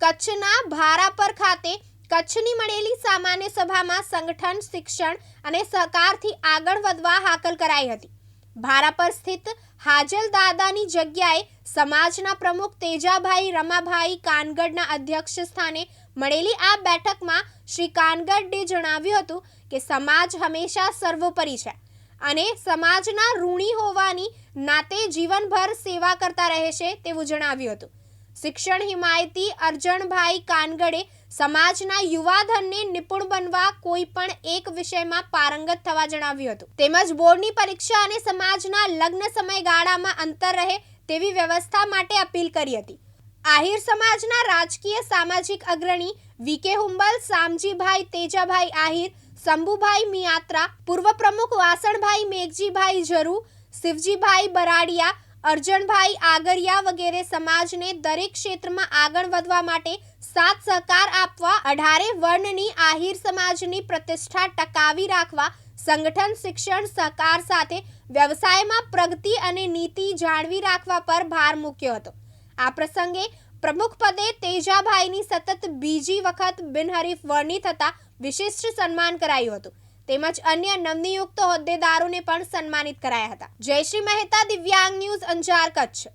કચ્છના ભારાપર ખાતે કચ્છની મળેલી સામાન્ય સભામાં સંગઠન, શિક્ષણ અને સહકારથી આગળ વધવા હાકલ કરાઈ હતી. ભારાપર સ્થિત હાજલ દાદાની જગ્યાએ સમાજના પ્રમુખ તેજાભાઈ રમાભાઈ કાનગડના અધ્યક્ષ સ્થાને મળેલી આ બેઠકમાં શ્રી કાનગડે જણાવ્યું હતું કે સમાજ હંમેશા સર્વોપરી છે અને સમાજના ઋણી હોવાની નાતે જીવનભર સેવા કરતા રહેશે તેવું જણાવ્યું હતું. શિક્ષણ હિમાયતી અરજણભાઈ કાનગડે સમાજના યુવાધનને નિપુણ બનવા કોઈ પણ એક વિષયમાં પારંગત થવા જણાવ્યું હતું. તેમજ બોર્ડની પરીક્ષા અને સમાજના લગ્ન સમયગાળામાં અંતર રહે તેવી વ્યવસ્થા માટે અપીલ કરી હતી. આહિર સમાજના રાજકીય સામાજિક અગ્રણી વીકે હુંબલ, સામજીભાઈ તેજાભાઈ આહિર, શંભુભાઈ મિયાત્રા, પૂર્વ પ્રમુખ વાસણભાઈ મેઘજીભાઈ ઝરુ, શિવજીભાઈ બરાડિયા અર્જણભાઈ આગરિયા વગેરે સમાજને દરેક ક્ષેત્રમાં આગળ વધવા માટે સાથ સહકાર આપવા, અઢારે વર્ણની આહિર સમાજની પ્રતિષ્ઠા ટકાવી રાખવા, સંગઠન શિક્ષણ સહકાર સાથે વ્યવસાયમાં પ્રગતિ અને નીતિ જાળવી રાખવા પર ભાર મૂક્યો હતો. આ પ્રસંગે પ્રમુખ પદે તેજાભાઈની સતત બીજી વખત બિનહરીફ વરણી થતા વિશિષ્ટ સન્માન કરાયું હતું. તેમજ અન્ય નવનિયુક્ત હોદ્દેદારોને પણ સન્માનિત કરાયા હતા. જયશ્રી મહેતા દિવ્યાંગ ન્યૂઝ અંજાર કચ્છ.